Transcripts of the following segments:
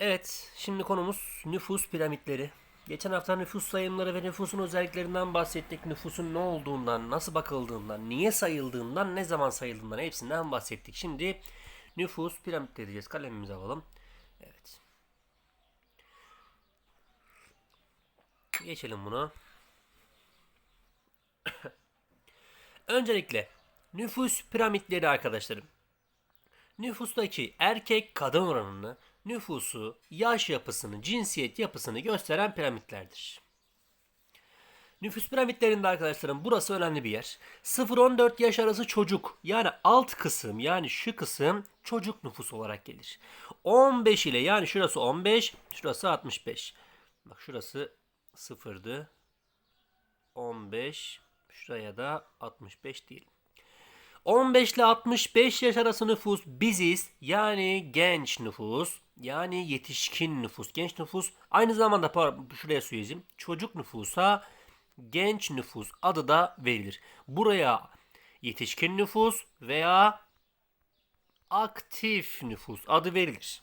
Evet, şimdi konumuz nüfus piramitleri. Geçen hafta nüfus sayımları ve nüfusun özelliklerinden bahsettik. Nüfusun ne olduğundan, nasıl bakıldığından, niye sayıldığından, ne zaman sayıldığından hepsinden bahsettik. Şimdi nüfus piramitleri diyeceğiz. Kalemimizi alalım. Evet. Geçelim bunu. Öncelikle nüfus piramitleri arkadaşlarım. Nüfustaki erkek kadın oranını, nüfusu, yaş yapısını, cinsiyet yapısını gösteren piramitlerdir. Nüfus piramitlerinde arkadaşlarım burası önemli bir yer. 0-14 yaş arası çocuk yani alt kısım yani şu kısım çocuk nüfus olarak gelir. 15 ile yani şurası 15, şurası 65. Bak şurası 0'dı. 15, şuraya da 65 değil. 15 ile 65 yaş arası nüfus biziz. Yani genç nüfus. Yani yetişkin nüfus. Genç nüfus aynı zamanda pardon, şuraya söyleyeyim. Çocuk nüfusa genç nüfus adı da verilir. Buraya yetişkin nüfus veya aktif nüfus adı verilir.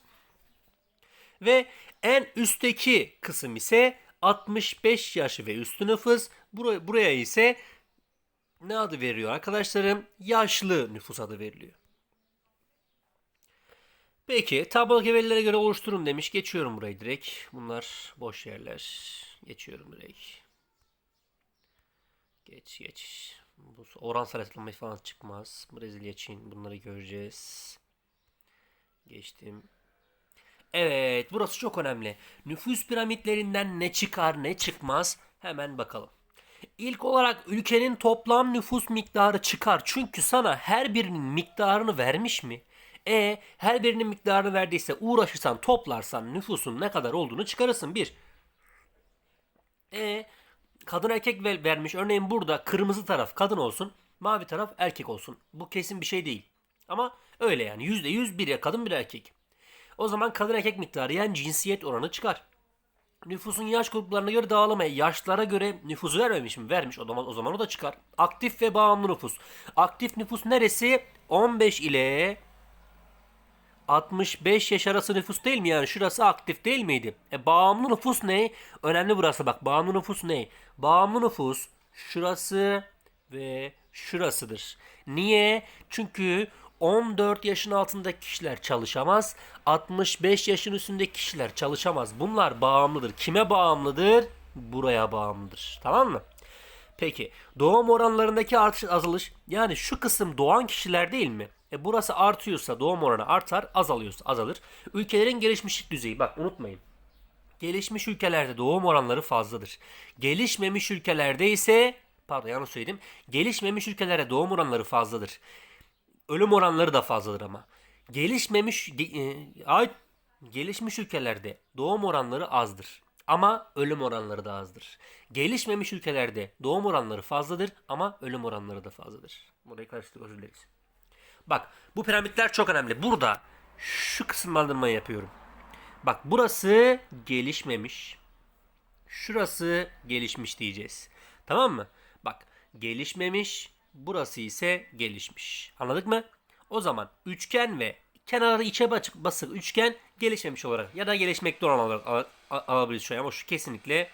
Ve en üstteki kısım ise 65 yaş ve üstü nüfus. Buraya, buraya ise ne adı veriyor arkadaşlarım? Yaşlı nüfus adı veriliyor. Peki tablodaki verilere göre oluşturun demiş. Geçiyorum burayı direkt. Bunlar boş yerler. Geçiyorum direkt. Geç geç. Bu oransal hesaplama falan çıkmaz. Brezilya, Çin bunları göreceğiz. Geçtim. Evet burası çok önemli. Nüfus piramitlerinden ne çıkar ne çıkmaz hemen bakalım. İlk olarak ülkenin toplam nüfus miktarı çıkar. Çünkü sana her birinin miktarını vermiş mi? E her birinin miktarını verdiyse uğraşırsan toplarsan nüfusun ne kadar olduğunu çıkarırsın. Bir. E kadın erkek ver- vermiş. Örneğin burada kırmızı taraf kadın olsun. Mavi taraf erkek olsun. Bu kesin bir şey değil. Ama öyle yani. Yüzde yüz bir ya kadın bir erkek. O zaman kadın erkek miktarı yani cinsiyet oranı çıkar. Nüfusun yaş gruplarına göre dağılımı yaşlara göre nüfusu vermemiş mi? Vermiş. O zaman o zaman o da çıkar. Aktif ve bağımlı nüfus. Aktif nüfus neresi? 15 ile 65 yaş arası nüfus değil mi? Yani şurası aktif değil miydi? E bağımlı nüfus ne? Önemli burası bak. Bağımlı nüfus ne? Bağımlı nüfus şurası ve şurasıdır. Niye? Çünkü 14 yaşın altındaki kişiler çalışamaz. 65 yaşın üstündeki kişiler çalışamaz. Bunlar bağımlıdır. Kime bağımlıdır? Buraya bağımlıdır. Tamam mı? Peki doğum oranlarındaki artış azalış yani şu kısım doğan kişiler değil mi? E burası artıyorsa doğum oranı artar, azalıyorsa azalır. Ülkelerin gelişmişlik düzeyi bak unutmayın. Gelişmiş ülkelerde doğum oranları fazladır. Gelişmemiş ülkelerde ise pardon yanlış söyledim. Gelişmemiş ülkelerde doğum oranları fazladır. Ölüm oranları da fazladır ama. Gelişmemiş ge- e, gelişmiş ülkelerde doğum oranları azdır. Ama ölüm oranları da azdır. Gelişmemiş ülkelerde doğum oranları fazladır ama ölüm oranları da fazladır. Burayı karıştırdık özür dileriz. Bak bu piramitler çok önemli. Burada şu kısımlandırmayı yapıyorum. Bak burası gelişmemiş. Şurası gelişmiş diyeceğiz. Tamam mı? Bak gelişmemiş. Burası ise gelişmiş. Anladık mı? O zaman üçgen ve kenarı içe basık, üçgen gelişmemiş olarak ya da gelişmekte olan olarak al- al- alabiliriz şu an ama şu kesinlikle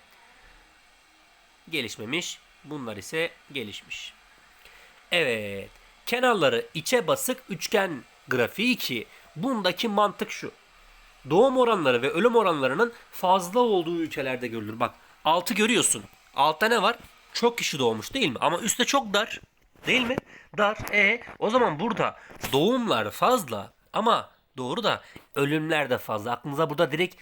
gelişmemiş. Bunlar ise gelişmiş. Evet. Kenarları içe basık üçgen grafiği ki bundaki mantık şu. Doğum oranları ve ölüm oranlarının fazla olduğu ülkelerde görülür. Bak altı görüyorsun. Altta ne var? Çok kişi doğmuş değil mi? Ama üstte çok dar. Değil mi? Dar. E o zaman burada doğumlar fazla ama doğru da ölümler de fazla. Aklınıza burada direkt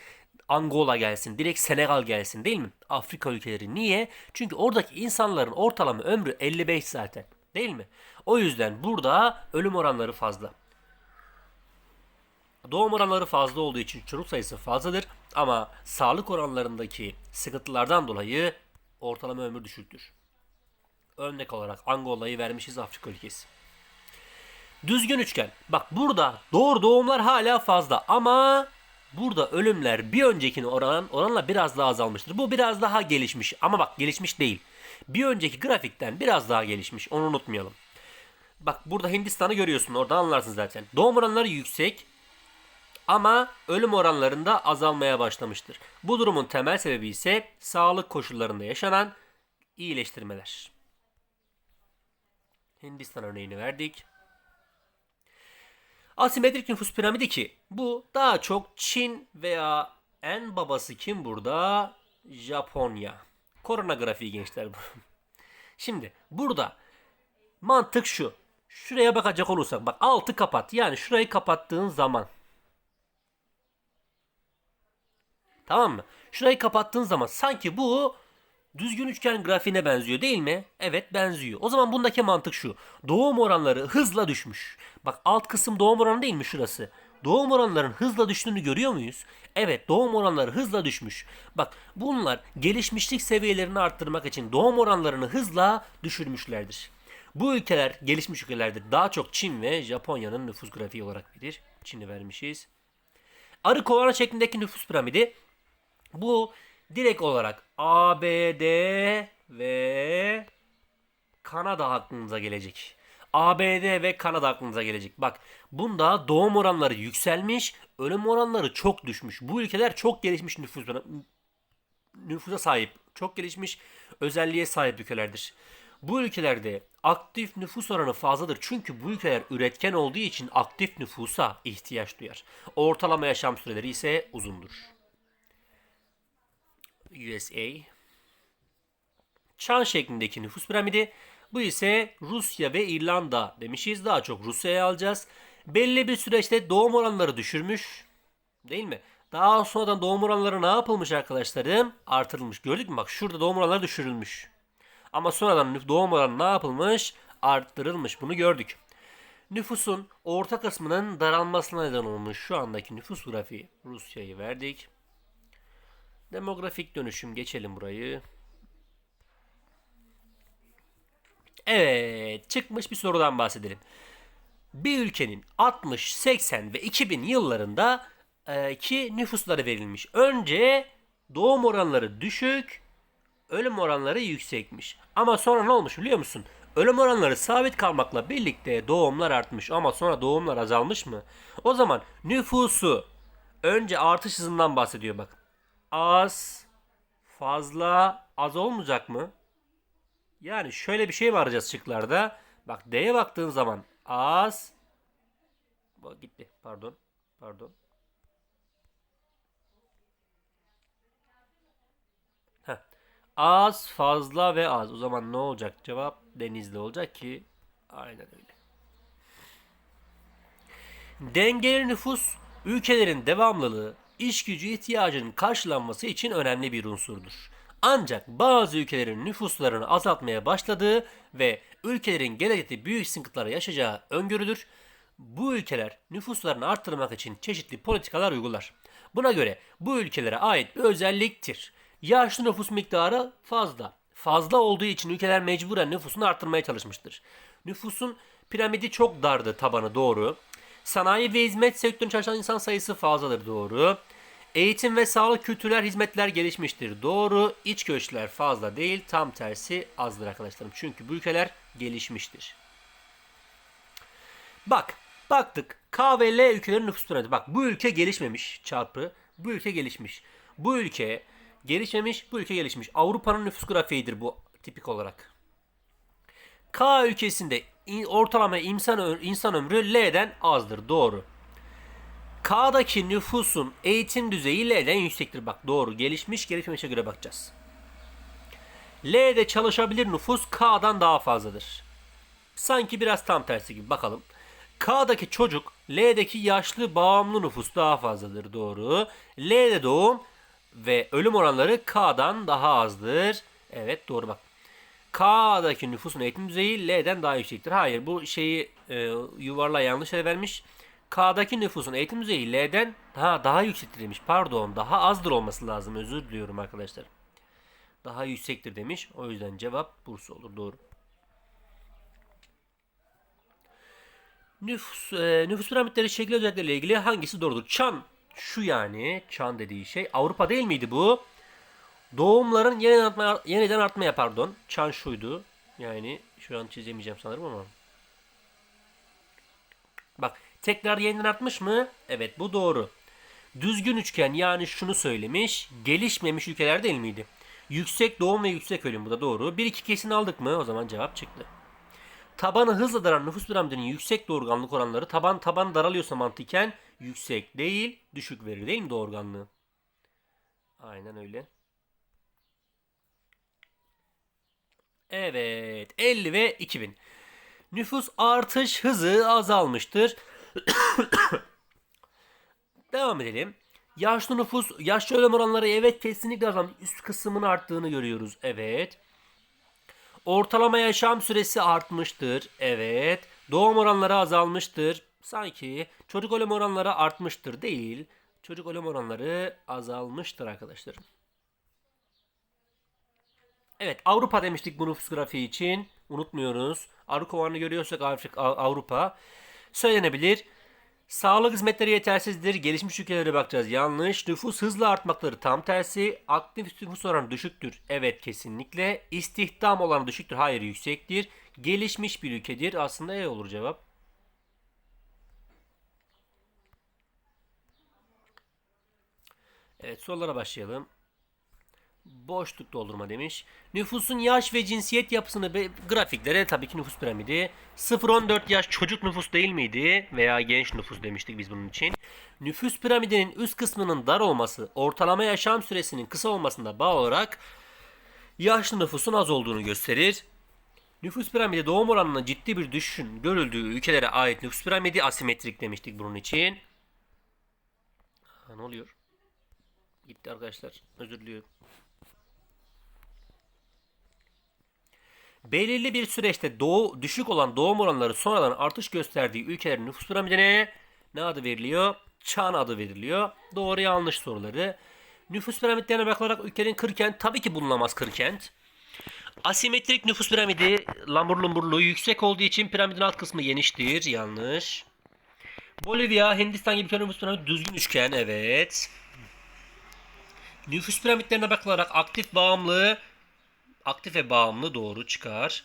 Angola gelsin, direkt Senegal gelsin değil mi? Afrika ülkeleri. Niye? Çünkü oradaki insanların ortalama ömrü 55 zaten. Değil mi? O yüzden burada ölüm oranları fazla. Doğum oranları fazla olduğu için çocuk sayısı fazladır ama sağlık oranlarındaki sıkıntılardan dolayı ortalama ömür düşüktür. Örnek olarak Angola'yı vermişiz Afrika ülkesi. Düzgün üçgen. Bak burada doğru doğumlar hala fazla ama burada ölümler bir öncekine oran, oranla biraz daha azalmıştır. Bu biraz daha gelişmiş ama bak gelişmiş değil. Bir önceki grafikten biraz daha gelişmiş. Onu unutmayalım. Bak burada Hindistan'ı görüyorsun. Oradan anlarsın zaten. Doğum oranları yüksek Ama ölüm oranlarında azalmaya başlamıştır. Bu durumun temel sebebi ise sağlık koşullarında yaşanan iyileştirmeler. Hindistan örneğini verdik. Asimetrik nüfus piramidi ki bu daha çok Çin veya en babası kim burada? Japonya. Korona grafiği gençler bu. Şimdi burada mantık şu. Şuraya bakacak olursak bak altı kapat. Yani şurayı kapattığın zaman Tamam mı? Şurayı kapattığın zaman sanki bu düzgün üçgen grafiğine benziyor değil mi? Evet benziyor. O zaman bundaki mantık şu. Doğum oranları hızla düşmüş. Bak alt kısım doğum oranı değil mi şurası? Doğum oranlarının hızla düştüğünü görüyor muyuz? Evet doğum oranları hızla düşmüş. Bak bunlar gelişmişlik seviyelerini arttırmak için doğum oranlarını hızla düşürmüşlerdir. Bu ülkeler gelişmiş ülkelerdir. Daha çok Çin ve Japonya'nın nüfus grafiği olarak bilir. Çin'i vermişiz. Arı kovana şeklindeki nüfus piramidi bu direkt olarak ABD ve Kanada aklınıza gelecek. ABD ve Kanada aklınıza gelecek. Bak bunda doğum oranları yükselmiş, ölüm oranları çok düşmüş. Bu ülkeler çok gelişmiş nüfus nüfusa sahip, çok gelişmiş özelliğe sahip ülkelerdir. Bu ülkelerde aktif nüfus oranı fazladır. Çünkü bu ülkeler üretken olduğu için aktif nüfusa ihtiyaç duyar. Ortalama yaşam süreleri ise uzundur. USA. Çan şeklindeki nüfus piramidi. Bu ise Rusya ve İrlanda demişiz. Daha çok Rusya'ya alacağız. Belli bir süreçte doğum oranları düşürmüş. Değil mi? Daha sonradan doğum oranları ne yapılmış arkadaşlarım? Artırılmış. Gördük mü? Bak şurada doğum oranları düşürülmüş. Ama sonradan doğum oranı ne yapılmış? Arttırılmış. Bunu gördük. Nüfusun orta kısmının daralmasına neden olmuş şu andaki nüfus grafiği. Rusya'yı verdik. Demografik dönüşüm geçelim burayı. Evet, çıkmış bir sorudan bahsedelim. Bir ülkenin 60, 80 ve 2000 yıllarında e, ki nüfusları verilmiş. Önce doğum oranları düşük, ölüm oranları yüksekmiş. Ama sonra ne olmuş biliyor musun? Ölüm oranları sabit kalmakla birlikte doğumlar artmış ama sonra doğumlar azalmış mı? O zaman nüfusu önce artış hızından bahsediyor bak. Az, fazla, az olmayacak mı? Yani şöyle bir şey mi arayacağız şıklarda? Bak D'ye baktığın zaman az Bak gitti. Pardon. Pardon. Heh. Az, fazla ve az. O zaman ne olacak? Cevap denizli olacak ki aynen öyle. Dengeli nüfus ülkelerin devamlılığı, iş gücü ihtiyacının karşılanması için önemli bir unsurdur. Ancak bazı ülkelerin nüfuslarını azaltmaya başladığı ve ülkelerin gelecekte büyük sıkıntılara yaşayacağı öngörülür. Bu ülkeler nüfuslarını arttırmak için çeşitli politikalar uygular. Buna göre bu ülkelere ait bir özelliktir. Yaşlı nüfus miktarı fazla. Fazla olduğu için ülkeler mecburen nüfusunu arttırmaya çalışmıştır. Nüfusun piramidi çok dardı tabanı doğru. Sanayi ve hizmet sektöründe çalışan insan sayısı fazladır doğru. Eğitim ve sağlık kültürel hizmetler gelişmiştir. Doğru. İç göçler fazla değil. Tam tersi azdır arkadaşlarım. Çünkü bu ülkeler gelişmiştir. Bak. Baktık. K ve L ülkelerin nüfus piramidi. Bak bu ülke gelişmemiş çarpı. Bu ülke gelişmiş. Bu ülke gelişmemiş. Bu ülke gelişmiş. Avrupa'nın nüfus grafiğidir bu tipik olarak. K ülkesinde in- ortalama insan, insan ömrü L'den azdır. Doğru. K'daki nüfusun eğitim düzeyi L'den yüksektir. Bak doğru. Gelişmiş gelişmemişe göre bakacağız. L'de çalışabilir nüfus K'dan daha fazladır. Sanki biraz tam tersi gibi. Bakalım. K'daki çocuk L'deki yaşlı bağımlı nüfus daha fazladır. Doğru. L'de doğum ve ölüm oranları K'dan daha azdır. Evet doğru bak. K'daki nüfusun eğitim düzeyi L'den daha yüksektir. Hayır bu şeyi e, yuvarla yanlış ele vermiş. K'daki nüfusun eğitim düzeyi L'den daha daha yüksektir demiş. Pardon daha azdır olması lazım. Özür diliyorum arkadaşlar. Daha yüksektir demiş. O yüzden cevap Bursa olur. Doğru. Nüfus, e, nüfus piramitleri şekil özellikleriyle ilgili hangisi doğrudur? Çan şu yani. Çan dediği şey. Avrupa değil miydi bu? Doğumların yeniden artma, yeniden artmaya pardon. Çan şuydu. Yani şu an çizemeyeceğim sanırım ama. Bak Tekrar yeniden artmış mı? Evet bu doğru. Düzgün üçgen yani şunu söylemiş. Gelişmemiş ülkeler değil miydi? Yüksek doğum ve yüksek ölüm bu da doğru. Bir iki kesin aldık mı? O zaman cevap çıktı. Tabanı hızla daran nüfus piramidinin yüksek doğurganlık oranları taban taban daralıyorsa mantıken yüksek değil düşük verir değil mi doğurganlığı? Aynen öyle. Evet 50 ve 2000. Nüfus artış hızı azalmıştır. Devam edelim. Yaşlı nüfus, yaşlı ölüm oranları evet kesinlikle azalmış. Üst kısmının arttığını görüyoruz. Evet. Ortalama yaşam süresi artmıştır. Evet. Doğum oranları azalmıştır. Sanki çocuk ölüm oranları artmıştır değil. Çocuk ölüm oranları azalmıştır arkadaşlarım. Evet Avrupa demiştik bu nüfus grafiği için. Unutmuyoruz. Arı kovanı görüyorsak Afrika, Avrupa. Söylenebilir. Sağlık hizmetleri yetersizdir. Gelişmiş ülkelere bakacağız. Yanlış. Nüfus hızla artmakları tam tersi. Aktif nüfus oranı düşüktür. Evet kesinlikle. İstihdam oranı düşüktür. Hayır yüksektir. Gelişmiş bir ülkedir. Aslında E olur cevap. Evet sorulara başlayalım. Boşluk doldurma demiş. Nüfusun yaş ve cinsiyet yapısını ve grafiklere tabii ki nüfus piramidi. 0-14 yaş çocuk nüfus değil miydi? Veya genç nüfus demiştik biz bunun için. Nüfus piramidinin üst kısmının dar olması, ortalama yaşam süresinin kısa olmasına bağlı olarak yaşlı nüfusun az olduğunu gösterir. Nüfus piramidi doğum oranına ciddi bir düşüşün görüldüğü ülkelere ait nüfus piramidi asimetrik demiştik bunun için. Ha, ne oluyor? Gitti arkadaşlar. Özür diliyorum. Belirli bir süreçte doğu, düşük olan doğum oranları sonradan artış gösterdiği ülkelerin nüfus piramidine ne adı veriliyor? Çan adı veriliyor. Doğru yanlış soruları. Nüfus piramitlerine bakarak ülkenin kırkent tabii ki bulunamaz kırkent. Asimetrik nüfus piramidi lambur lumburluğu yüksek olduğu için piramidin alt kısmı geniştir. Yanlış. Bolivya, Hindistan gibi nüfus piramidi düzgün üçgen. Evet. Nüfus piramitlerine bakılarak aktif bağımlı aktif ve bağımlı doğru çıkar.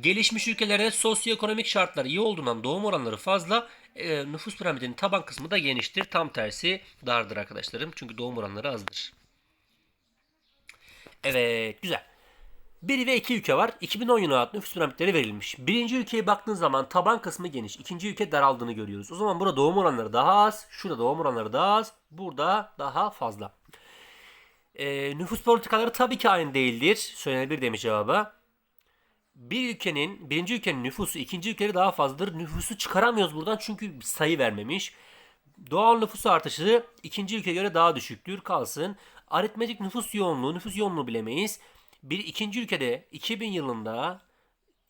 Gelişmiş ülkelerde sosyoekonomik şartlar iyi olduğundan doğum oranları fazla. E, nüfus piramidinin taban kısmı da geniştir. Tam tersi dardır arkadaşlarım. Çünkü doğum oranları azdır. Evet güzel. 1 ve 2 ülke var. 2010 yılına ait nüfus piramitleri verilmiş. Birinci ülkeye baktığın zaman taban kısmı geniş. İkinci ülke daraldığını görüyoruz. O zaman burada doğum oranları daha az. Şurada doğum oranları daha az. Burada daha fazla. E, nüfus politikaları tabii ki aynı değildir. Söylenebilir demiş cevaba. Bir ülkenin, birinci ülkenin nüfusu ikinci ülkeleri daha fazladır. Nüfusu çıkaramıyoruz buradan çünkü sayı vermemiş. Doğal nüfus artışı ikinci ülkeye göre daha düşüktür. Kalsın. Aritmetik nüfus yoğunluğu, nüfus yoğunluğu bilemeyiz. Bir ikinci ülkede 2000 yılında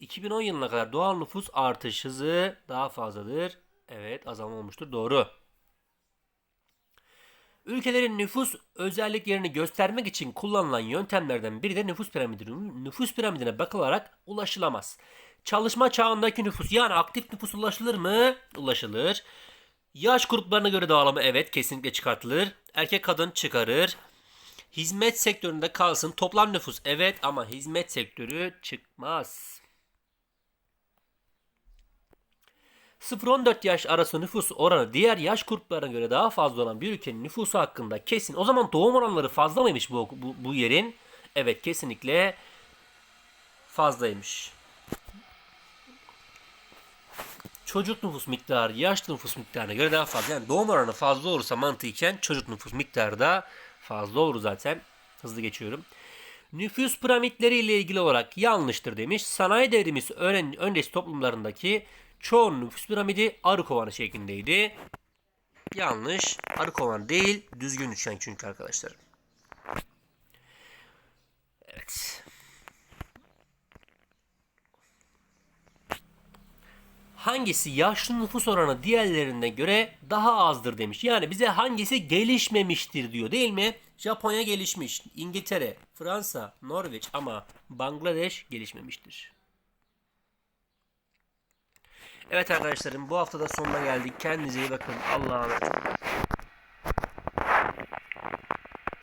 2010 yılına kadar doğal nüfus artış hızı daha fazladır. Evet azalma olmuştur. Doğru. Ülkelerin nüfus özelliklerini göstermek için kullanılan yöntemlerden biri de nüfus piramidi. Nüfus piramidine bakılarak ulaşılamaz. Çalışma çağındaki nüfus yani aktif nüfus ulaşılır mı? Ulaşılır. Yaş gruplarına göre dağılımı evet kesinlikle çıkartılır. Erkek kadın çıkarır. Hizmet sektöründe kalsın. Toplam nüfus evet ama hizmet sektörü çıkmaz. 0-14 yaş arası nüfus oranı diğer yaş gruplarına göre daha fazla olan bir ülkenin nüfusu hakkında kesin. O zaman doğum oranları fazla mıymış bu, bu, bu yerin? Evet kesinlikle fazlaymış. Çocuk nüfus miktarı yaşlı nüfus miktarına göre daha fazla. Yani doğum oranı fazla olursa mantıken çocuk nüfus miktarı da fazla olur zaten. Hızlı geçiyorum. Nüfus piramitleri ile ilgili olarak yanlıştır demiş. Sanayi devrimi öncesi toplumlarındaki çoğu nüfus piramidi arı kovanı şeklindeydi. Yanlış. Arı kovan değil. Düzgün üçgen çünkü arkadaşlar. Evet. Hangisi yaşlı nüfus oranı diğerlerine göre daha azdır demiş. Yani bize hangisi gelişmemiştir diyor değil mi? Japonya gelişmiş, İngiltere, Fransa, Norveç ama Bangladeş gelişmemiştir. Evet arkadaşlarım bu haftada sonuna geldik. Kendinize iyi bakın. Allah'a emanet.